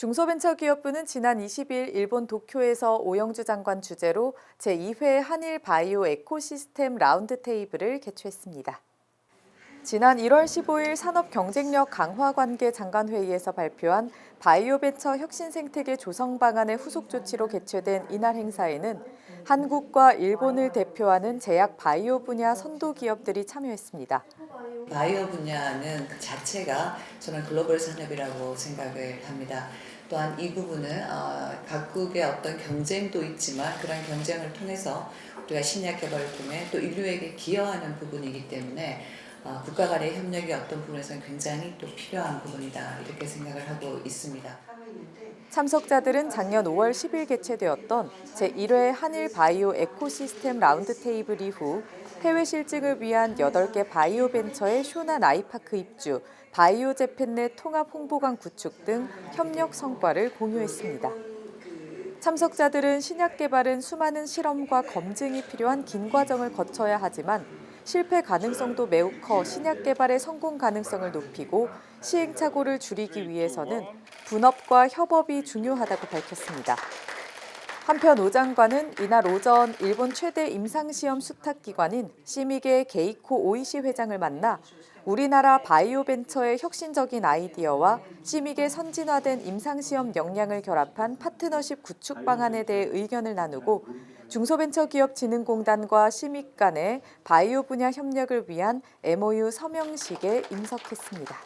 중소벤처기업부는 지난 20일 일본 도쿄에서 오영주 장관 주재로 제2회 한일 바이오 에코시스템 라운드 테이블을 개최했습니다. 지난 1월 15일 산업 경쟁력 강화 관계 장관 회의에서 발표한 바이오 벤처 혁신 생태계 조성 방안의 후속 조치로 개최된 이날 행사에는 한국과 일본을 대표하는 제약 바이오 분야 선도 기업들이 참여했습니다. 바이오 분야는 그 자체가 저는 글로벌 산업이라고 생각을 합니다. 또한 이 부분은 어, 각국의 어떤 경쟁도 있지만 그런 경쟁을 통해서 우리가 신약 개발을 통해 또 인류에게 기여하는 부분이기 때문에 어, 국가 간의 협력이 어떤 부분에서는 굉장히 또 필요한 부분이다 이렇게 생각을 하고 있습니다. 참석자들은 작년 5월 10일 개최되었던 제1회 한일 바이오 에코시스템 라운드 테이블 이후 해외 실증을 위한 8개 바이오 벤처의 쇼난 아이파크 입주, 바이오 재팬 내 통합 홍보관 구축 등 협력 성과를 공유했습니다. 참석자들은 신약 개발은 수많은 실험과 검증이 필요한 긴 과정을 거쳐야 하지만 실패 가능성도 매우 커 신약 개발의 성공 가능성을 높이고 시행착오를 줄이기 위해서는 분업과 협업이 중요하다고 밝혔습니다. 한편 오 장관은 이날 오전 일본 최대 임상시험 수탁기관인 시미게 게이코 오이시 회장을 만나 우리나라 바이오 벤처의 혁신적인 아이디어와 시미게 선진화된 임상시험 역량을 결합한 파트너십 구축 방안에 대해 의견을 나누고 중소벤처기업진흥공단과 시믹 간의 바이오 분야 협력을 위한 MOU 서명식에 임석했습니다.